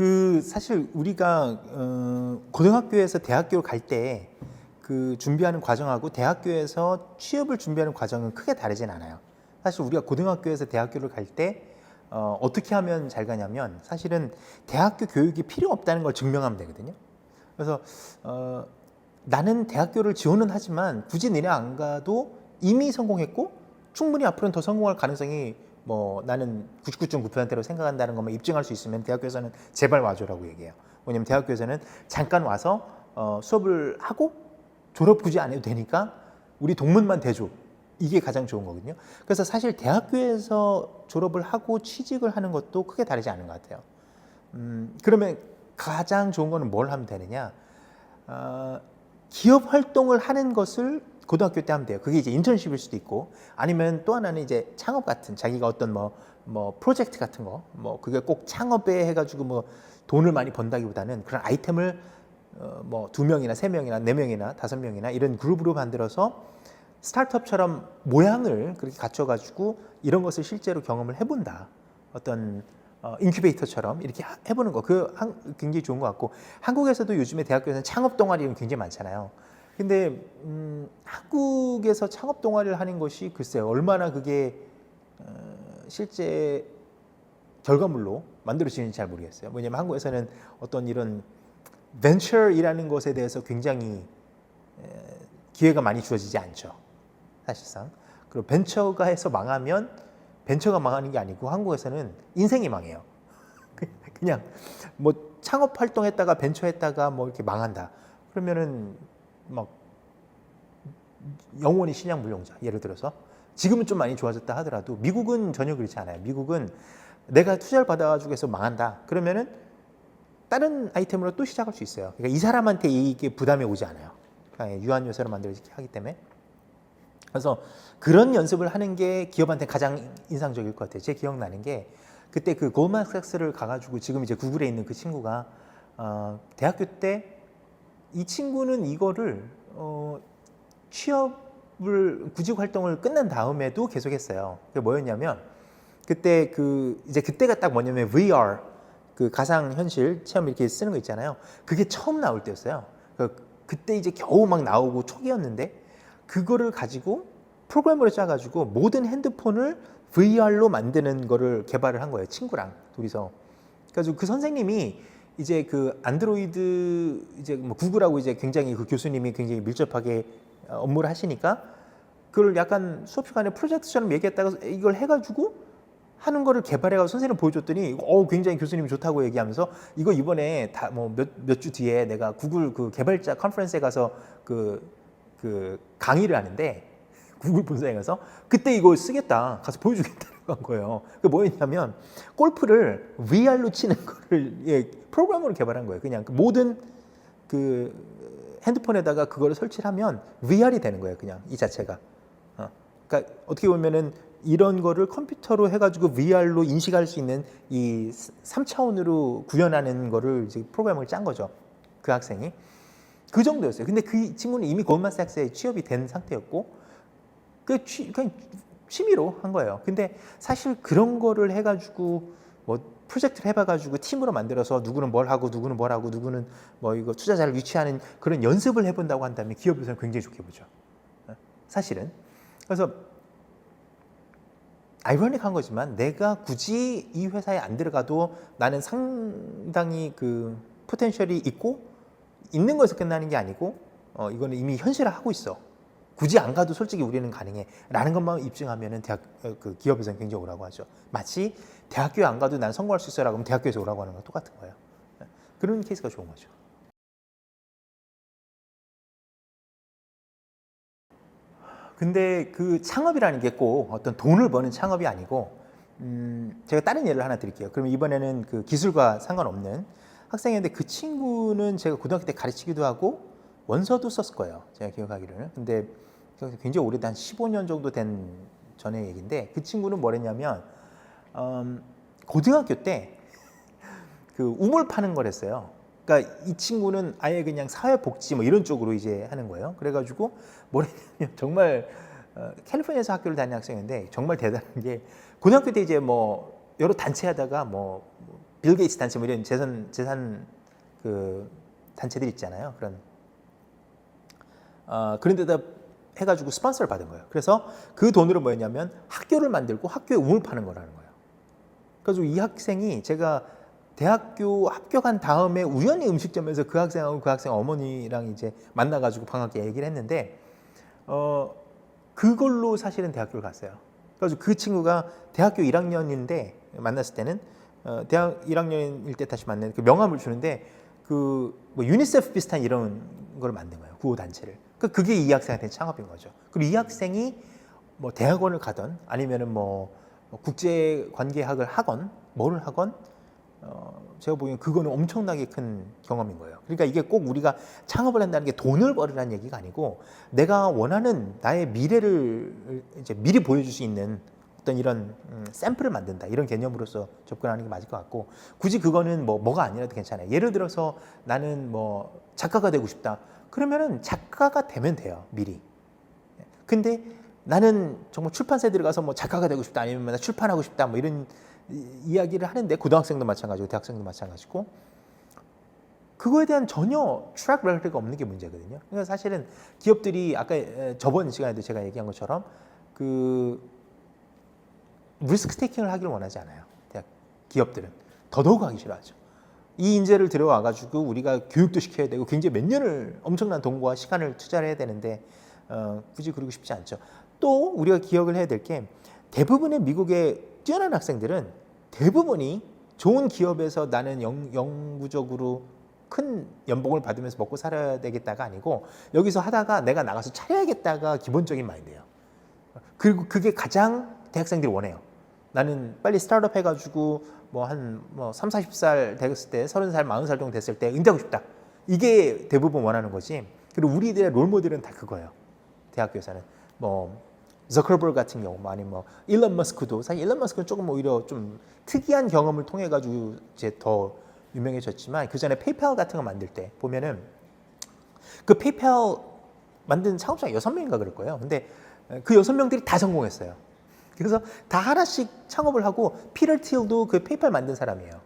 그 사실 우리가 어, 고등학교에서 대학교 갈때 그 준비하는 과정하고 대학교에서 취업을 준비하는 과정은 크게 다르진 않아요. 사실 우리가 고등학교에서 대학교를 갈때 어, 어떻게 하면 잘 가냐면 사실은 대학교 교육이 필요 없다는 걸 증명하면 되거든요. 그래서 어, 나는 대학교를 지원은 하지만 굳이 내내 안 가도 이미 성공했고 충분히 앞으로는 더 성공할 가능성이 뭐 나는 99.9%로 생각한다는 것만 입증할 수 있으면 대학교에서는 제발 와줘라고 얘기해요. 왜냐면 대학교에서는 잠깐 와서 어, 수업을 하고 졸업 굳이 안 해도 되니까 우리 동문만 대줘. 이게 가장 좋은 거거든요. 그래서 사실 대학교에서 졸업을 하고 취직을 하는 것도 크게 다르지 않은 것 같아요. 음, 그러면 가장 좋은 거는 뭘 하면 되느냐? 어, 기업 활동을 하는 것을 고등학교 때 하면 돼요. 그게 이제 인턴십일 수도 있고 아니면 또 하나는 이제 창업 같은 자기가 어떤 뭐, 뭐 프로젝트 같은 거, 뭐 그게 꼭 창업에 해가지고 뭐 돈을 많이 번다기보다는 그런 아이템을 어, 뭐두 명이나 세 명이나 네 명이나 다섯 명이나 이런 그룹으로 만들어서 스타트업처럼 모양을 그렇게 갖춰가지고 이런 것을 실제로 경험을 해본다. 어떤 어, 인큐베이터처럼 이렇게 하- 해보는 거, 그 한- 굉장히 좋은 것 같고 한국에서도 요즘에 대학교에서는 창업 동아리는 굉장히 많잖아요. 근데 음, 한국에서 창업 동아리를 하는 것이 글쎄요 얼마나 그게 어, 실제 결과물로 만들어지는지 잘 모르겠어요. 왜냐하면 한국에서는 어떤 이런 벤처이라는 것에 대해서 굉장히 에, 기회가 많이 주어지지 않죠. 사실상. 그리고 벤처가 해서 망하면 벤처가 망하는 게 아니고 한국에서는 인생이 망해요. 그냥 뭐 창업 활동했다가 벤처 했다가 뭐 이렇게 망한다. 그러면은 막 영원히 신약 물용자 예를 들어서 지금은 좀 많이 좋아졌다 하더라도 미국은 전혀 그렇지 않아요. 미국은 내가 투자를 받아가지고 해서 망한다. 그러면은 다른 아이템으로 또 시작할 수 있어요. 그러니까 이 사람한테 이게 부담이 오지 않아요. 그러니까 유한 요소를 만들어서 하기 때문에. 그래서 그런 연습을 하는 게 기업한테 가장 인상적일 것 같아요. 제 기억나는 게 그때 그 골만삭스를 가가지고 지금 이제 구글에 있는 그 친구가 어, 대학교 때 이 친구는 이거를 어, 취업을 구직 활동을 끝난 다음에도 계속했어요. 그게 뭐였냐면 그때 그 이제 그때가 딱 뭐냐면 VR 그 가상 현실 체험 이렇게 쓰는 거 있잖아요. 그게 처음 나올 때였어요. 그 그때 이제 겨우 막 나오고 초기였는데 그거를 가지고 프로그램으로 짜가지고 모든 핸드폰을 VR로 만드는 거를 개발을 한 거예요. 친구랑 둘이서. 그래서 그 선생님이 이제 그 안드로이드 이제 뭐 구글하고 이제 굉장히 그 교수님이 굉장히 밀접하게 어, 업무를 하시니까 그걸 약간 수업 시간에 프로젝트처럼 얘기했다가 이걸 해가지고 하는 거를 개발해가지고 선생님 보여줬더니 어 굉장히 교수님이 좋다고 얘기하면서 이거 이번에 다 뭐 몇 몇 주 뒤에 내가 구글 그 개발자 컨퍼런스에 가서 그그 강의를 하는데 구글 본사에 가서 그때 이거 쓰겠다. 가서 보여주겠다 는한 거예요. 그 뭐였냐면 골프를 VR로 치는 거를 예, 프로그램으로 개발한 거예요. 그냥 그 모든 그 핸드폰에다가 그거를 설치를 하면 VR이 되는 거예요. 그냥 이 자체가. 어. 그러니까 어떻게 보면은 이런 거를 컴퓨터로 해가지고 VR로 인식할 수 있는 이 3차원으로 구현하는 거를 이제 프로그램을 짠 거죠. 그 학생이. 그 정도였어요. 근데 그 친구는 이미 골만삭스에 취업이 된 상태였고 그 취, 그냥 취미로 한 거예요. 근데 사실 그런 거를 해가지고 뭐 프로젝트를 해봐가지고 팀으로 만들어서 누구는 뭘 하고 누구는 뭘 하고 누구는 뭐 이거 투자자를 유치하는 그런 연습을 해본다고 한다면 기업에서는 굉장히 좋게 보죠. 어, 사실은. 그래서 아이러닉한 거지만 내가 굳이 이 회사에 안 들어가도 나는 상당히 그 포텐셜이 있고 있는 거에서 끝나는 게 아니고 어, 이거는 이미 현실화하고 있어. 굳이 안 가도 솔직히 우리는 가능해. 라는 것만 입증하면은 대학 어, 그 기업에서는 굉장히 오라고 하죠. 마치 대학교에 안 가도 난 성공할 수 있어라고 하면 대학교에서 오라고 하는 거 똑같은 거예요. 네. 그런 케이스가 좋은 거죠. 근데 그 창업이라는 게 꼭 어떤 돈을 버는 창업이 아니고 음, 제가 다른 예를 하나 드릴게요. 그러면 이번에는 그 기술과 상관없는 학생이었는데 그 친구는 제가 고등학교 때 가르치기도 하고 원서도 썼을 거예요. 제가 기억하기로는. 근데 굉장히 오래된 한 15년 정도 된 전의 얘기인데 그 친구는 뭐랬냐면 음, 고등학교 때 그 우물 파는 걸 했어요. 그러니까 이 친구는 아예 그냥 사회복지 뭐 이런 쪽으로 이제 하는 거예요. 그래가지고 뭐랬냐면 정말 어, 캘리포니아에서 학교를 다니는 학생인데 정말 대단한 게 고등학교 때 이제 뭐 여러 단체 하다가 뭐 빌 게이츠 단체 뭐 이런 재산 재산 그 단체들 있잖아요. 그런 어, 그런 데다 해가지고 스폰서를 받은 거예요. 그래서 그 돈으로 뭐였냐면 학교를 만들고 학교에 우물 파는 거라는 거예요. 그래서 이 학생이 제가 대학교 합격한 다음에 우연히 음식점에서 그 학생하고 그 학생 어머니랑 이제 만나가지고 방학 때 얘기를 했는데 어 그걸로 사실은 대학교를 갔어요. 그래서 그 친구가 대학교 1학년인데 만났을 때는 어, 대학 1학년일 때 다시 만난 그 명함을 주는데 그 뭐 유니세프 비슷한 이런 걸 만든 거예요. 구호 단체를. 그 그게 이 학생한테 창업인 거죠. 그리고 이 학생이 뭐 대학원을 가던 아니면은 뭐 국제 관계학을 하건 뭐를 하건 어, 제가 보기엔 그거는 엄청나게 큰 경험인 거예요. 그러니까 이게 꼭 우리가 창업을 한다는 게 돈을 벌으라는 얘기가 아니고 내가 원하는 나의 미래를 이제 미리 보여줄 수 있는 어떤 이런 음, 샘플을 만든다 이런 개념으로서 접근하는 게 맞을 것 같고 굳이 그거는 뭐 뭐가 아니라도 괜찮아요. 예를 들어서 나는 뭐 작가가 되고 싶다. 그러면은 작가가 되면 돼요 미리. 근데 나는 정말 출판사에 들어가서 뭐 작가가 되고 싶다 아니면 나 출판하고 싶다 뭐 이런 이- 이야기를 하는데 고등학생도 마찬가지고 대학생도 마찬가지고 그거에 대한 전혀 트랙 레코드가 없는 게 문제거든요. 그러니까 사실은 기업들이 아까 에, 저번 시간에도 제가 얘기한 것처럼 그 리스크 테이킹을 하기를 원하지 않아요. 대학 기업들은 더더욱 하기 싫어하죠. 이 인재를 들어와 가지고 우리가 교육도 시켜야 되고 굉장히 몇 년을 엄청난 돈과 시간을 투자를 해야 되는데 어, 굳이 그러고 싶지 않죠. 또 우리가 기억을 해야 될 게 대부분의 미국의 뛰어난 학생들은 대부분이 좋은 기업에서 나는 영, 영구적으로 큰 연봉을 받으면서 먹고 살아야 되겠다가 아니고 여기서 하다가 내가 나가서 차려야겠다가 기본적인 마인드예요. 그리고 그게 가장 대학생들이 원해요. 나는 빨리 스타트업 해가지고 뭐한뭐 3, 40살 됐을 때 30살, 40살 정도 됐을 때 은퇴하고 싶다. 이게 대부분 원하는 거지. 그리고 우리들의 롤모델은 다 그거예요. 대학교에서는 뭐 저커버그 같은 경우, 뭐 아니면 뭐 일론 머스크도 사실 일론 머스크는 조금 오히려 좀 특이한 경험을 통해 가지고 이제 더 유명해졌지만 그 전에 페이팔 같은 거 만들 때 보면은 그 페이팔 만든 창업자가 여섯 명인가 그럴 거예요. 근데 그 여섯 명들이 다 성공했어요. 그래서 다 하나씩 창업을 하고 피터 틸도 그 페이팔 만든 사람이에요.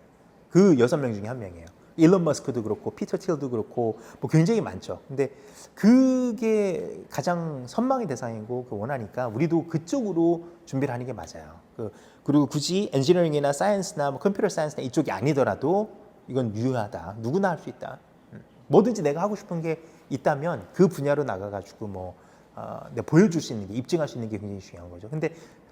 그 여섯 명 중에 한 명이에요. 일론 머스크도 그렇고 피터 틸도 그렇고 뭐 굉장히 많죠. 근데 그게 가장 선망의 대상이고 그 원하니까 우리도 그쪽으로 준비를 하는 게 맞아요. 그 그리고 굳이 엔지니어링이나 사이언스나 뭐 컴퓨터 사이언스나 이쪽이 아니더라도 이건 유효하다. 누구나 할 수 있다. 음. 뭐든지 내가 하고 싶은 게 있다면 그 분야로 나가가지고 뭐 어, 내가 보여줄 수 있는 게 입증할 수 있는 게 굉장히 중요한 거죠. 근데 어,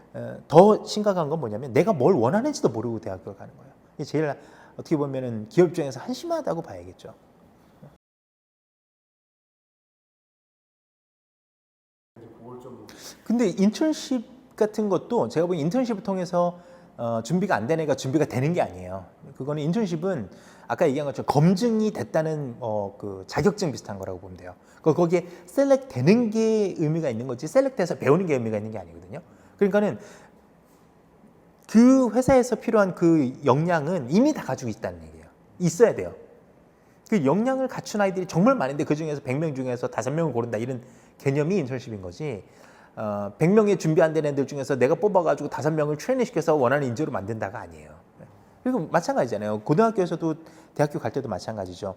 더 심각한 건 뭐냐면 내가 뭘 원하는지도 모르고 대학교 가는 거예요. 이게 제일 어떻게 보면은 기업 입장에서 한심하다고 봐야겠죠. 근데 인턴십 같은 것도 제가 보기엔 인턴십을 통해서 어, 준비가 안 되는 애가 준비가 되는 게 아니에요. 그거는 인턴십은 아까 얘기한 것처럼 검증이 됐다는 어, 그 자격증 비슷한 거라고 보면 돼요. 그 거기에 셀렉 되는 게 의미가 있는 거지 셀렉 돼서 배우는 게 의미가 있는 게 아니거든요. 그러니까는 그 회사에서 필요한 그 역량은 이미 다 가지고 있다는 얘기예요. 있어야 돼요. 그 역량을 갖춘 아이들이 정말 많은데 그 중에서 100명 중에서 5명을 고른다 이런 개념이 인턴십인 거지. 어, 100명의 준비 안 된 애들 중에서 내가 뽑아가지고 5명을 트레이닝 시켜서 원하는 인재로 만든다가 아니에요. 그리고 마찬가지잖아요. 고등학교에서도 대학교 갈 때도 마찬가지죠.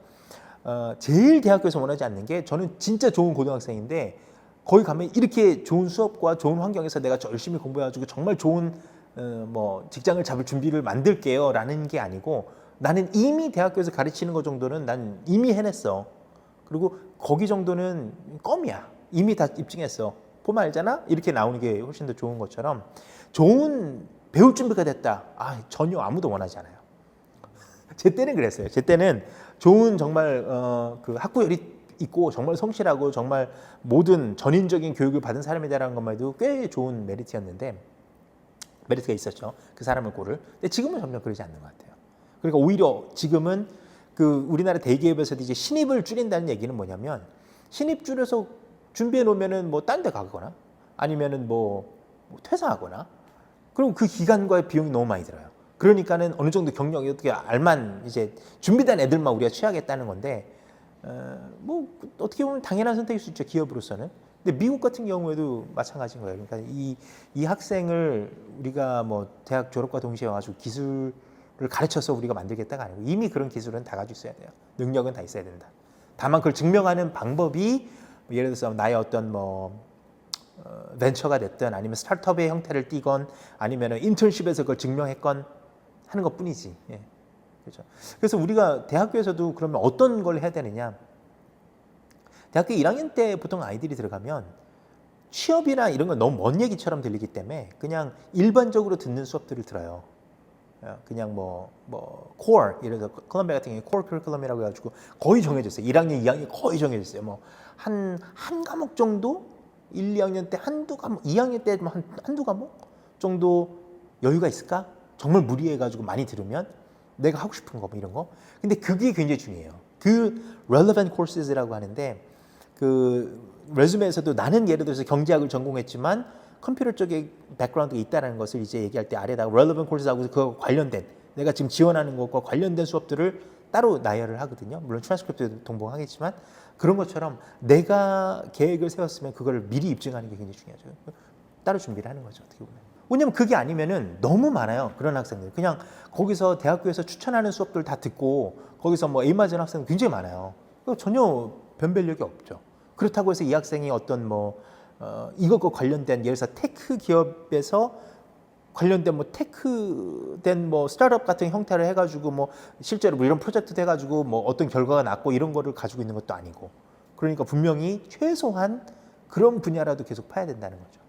어, 제일 대학교에서 원하지 않는 게 저는 진짜 좋은 고등학생인데 거기 가면 이렇게 좋은 수업과 좋은 환경에서 내가 열심히 공부해가지고 정말 좋은 어, 뭐 직장을 잡을 준비를 만들게요 라는 게 아니고 나는 이미 대학교에서 가르치는 것 정도는 난 이미 해냈어. 그리고 거기 정도는 껌이야. 이미 다 입증했어. 보면 알잖아? 이렇게 나오는 게 훨씬 더 좋은 것처럼 좋은 배울 준비가 됐다. 아, 전혀 아무도 원하지 않아요. 제 때는 그랬어요. 제 때는 좋은 정말 어, 그 학구열이 있고 정말 성실하고 정말 모든 전인적인 교육을 받은 사람이다라는 것만 해도 꽤 좋은 메리트였는데 메리트가 있었죠. 그 사람을 고를. 근데 지금은 점점 그러지 않는 것 같아요. 그러니까 오히려 지금은 그 우리나라 대기업에서도 이제 신입을 줄인다는 얘기는 뭐냐면 신입 줄여서 준비해 놓으면은 뭐 딴 데 가거나 아니면은 뭐, 뭐 퇴사하거나 그럼 그 기간과의 비용이 너무 많이 들어요. 그러니까는 어느 정도 경력이 어떻게 알만 이제 준비된 애들만 우리가 취하겠다는 건데 어, 뭐 어떻게 보면 당연한 선택일 수 있죠 기업으로서는. 근데 미국 같은 경우에도 마찬가지인 거예요. 그러니까 이, 이 학생을 우리가 뭐 대학 졸업과 동시에 와가지고 기술 가르쳐서 우리가 만들겠다가 아니고 이미 그런 기술은 다 가지고 있어야 돼요. 능력은 다 있어야 된다. 다만 그걸 증명하는 방법이 뭐 예를 들어서 나의 어떤 뭐 어, 벤처가 됐든 아니면 스타트업의 형태를 띠건 아니면 인턴십에서 그걸 증명했건 하는 것뿐이지. 예. 그렇죠. 그래서 우리가 대학교에서도 그러면 어떤 걸 해야 되느냐? 대학교 1학년 때 보통 아이들이 들어가면 취업이나 이런 건 너무 먼 얘기처럼 들리기 때문에 그냥 일반적으로 듣는 수업들을 들어요. 어, 그냥 뭐, 뭐, core, 예를 들어 콜럼비아 같은 경우에 core curriculum이라고 해가지고 거의 정해졌어요. 1학년, 2학년 거의 정해졌어요. 뭐, 한, 한 과목 정도? 1, 2학년 때 한두 과목, 2학년 때뭐 한, 한두 과목 정도 여유가 있을까? 정말 무리해가지고 많이 들으면 내가 하고 싶은 거 뭐 이런 거. 근데 그게 굉장히 중요해요. 그 relevant courses라고 하는데 그 레즈메에서도 나는 예를 들어서 경제학을 전공했지만 컴퓨터 쪽에 백그라운드가 있다는 것을 이제 얘기할 때 아래다가 relevant courses하고 그거 관련된 내가 지금 지원하는 것과 관련된 수업들을 따로 나열을 하거든요. 물론 트랜스크립트도 동봉하겠지만 그런 것처럼 내가 계획을 세웠으면 그걸 미리 입증하는 게 굉장히 중요하죠. 따로 준비를 하는 거죠. 어떻게 보면. 왜냐면 그게 아니면은 너무 많아요. 그런 학생들. 그냥 거기서 대학교에서 추천하는 수업들 다 듣고 거기서 뭐 A 맞은 학생 굉장히 많아요. 전혀 변별력이 없죠. 그렇다고 해서 이 학생이 어떤 뭐 어, 이것과 관련된 예를 들어서 테크 기업에서 관련된 뭐 테크된 뭐 스타트업 같은 형태를 해가지고 뭐 실제로 뭐 이런 프로젝트도 해가지고 뭐 어떤 결과가 났고 이런 거를 가지고 있는 것도 아니고 그러니까 분명히 최소한 그런 분야라도 계속 파야 된다는 거죠.